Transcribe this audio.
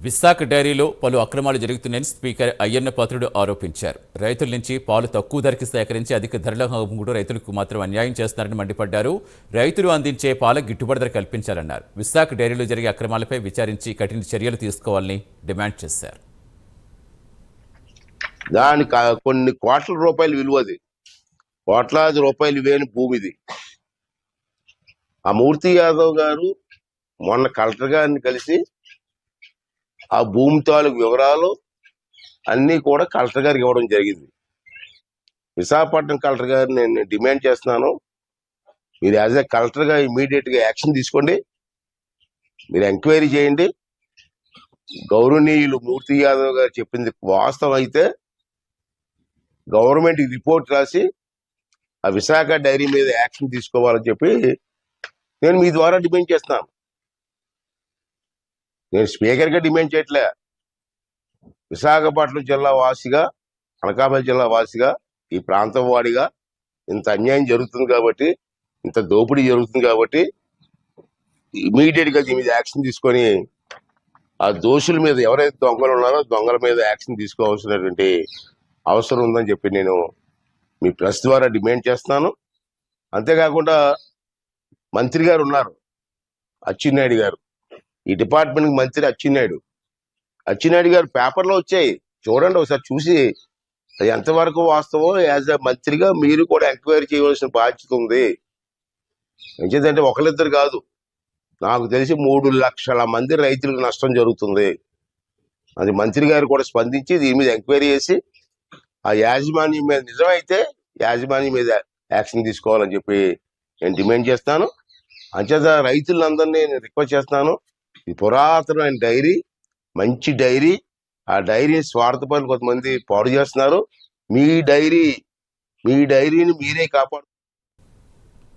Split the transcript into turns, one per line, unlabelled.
విశాఖ డైరీలో పలు అక్రమాలు జరుగుతున్నాయని స్పీకర్ అయ్యన్న పాత్రుడు ఆరోపించారు. రైతుల నుంచి పాలు తక్కువ ధరకి సేకరించి అధిక ధరల అమ్ముకుంటూ రైతులకు మాత్రం అన్యాయం చేస్తున్నారని మండిపడ్డారు. రైతులు అందించే పాల గిట్టుబాటు ధర కల్పించాలన్నారు. విశాఖ డైరీలో జరిగే అక్రమాలపై విచారించి కఠిన చర్యలు తీసుకోవాలని డిమాండ్ చేశారు.
దాని కొన్ని కోట్ల రూపాయలు విలువది కోట్లాది రూపాయలు ఇవేని భూమిది ఆ మూర్తి యాదవ్ గారు మొన్న కలెక్టర్ గారిని కలిసి ఆ భూమి తాలూకు వివరాలు అన్నీ కూడా కలెక్టర్ గారికి ఇవ్వడం జరిగింది. విశాఖపట్నం కలెక్టర్ గారిని నేను డిమాండ్ చేస్తున్నాను. మీరు యాజ్ ఎ కలెక్టర్గా ఇమీడియట్గా యాక్షన్ తీసుకోండి. మీరు ఎంక్వైరీ చేయండి. గౌరవనీయులు మూర్తి యాదవ్ గారు చెప్పింది వాస్తవం అయితే గవర్నమెంట్ రిపోర్ట్ రాసి ఆ విశాఖ డైరీ మీద యాక్షన్ తీసుకోవాలని చెప్పి నేను మీ ద్వారా డిమాండ్ చేస్తున్నాను. నేను స్పీకర్గా డిమాండ్ చేయట్లే. విశాఖపట్నం జిల్లా వాసిగా అనకాపల్లి జిల్లా వాసిగా ఈ ప్రాంతం వాడిగా ఇంత అన్యాయం జరుగుతుంది కాబట్టి ఇంత దోపిడీ జరుగుతుంది కాబట్టి ఇమీడియట్గా దీని మీద యాక్షన్ తీసుకొని ఆ దోషుల మీద ఎవరైతే దొంగలు ఉన్నారో దొంగల మీద యాక్షన్ తీసుకోవాల్సినటువంటి అవసరం ఉందని చెప్పి నేను మీ ప్రెస్ ద్వారా డిమాండ్ చేస్తున్నాను. అంతేకాకుండా మంత్రి గారు ఉన్నారు అచ్చెన్నాయుడు గారు. ఈ డిపార్ట్మెంట్ మంత్రి అచ్చెన్నాయుడు. అచ్చెన్నాయుడు గారు పేపర్లో వచ్చాయి. చూడండి ఒకసారి చూసి అది ఎంతవరకు వాస్తవం యాజ్ అ మంత్రిగా మీరు కూడా ఎంక్వైరీ చేయవలసిన బాధ్యత ఉంది. ఎంచేదంటే ఒకరిద్దరు కాదు. నాకు తెలిసి మూడు లక్షల మంది రైతులకు నష్టం జరుగుతుంది. అది మంత్రి గారు కూడా స్పందించి దీని మీద ఎంక్వైరీ చేసి ఆ యాజమాన్యం మీద నిజమైతే యాజమాన్యం మీద యాక్షన్ తీసుకోవాలని చెప్పి నేను డిమాండ్ చేస్తాను. అంచేత రైతులందరినీ నేను రిక్వెస్ట్ చేస్తాను. ఇది పురాతనమైన డైరీ మంచి డైరీ ఆ డైరీ స్వార్థపరులు కొంతమంది పాడు చేస్తున్నారు. మీ డైరీ మీ డైరీని మీరే కాపాడు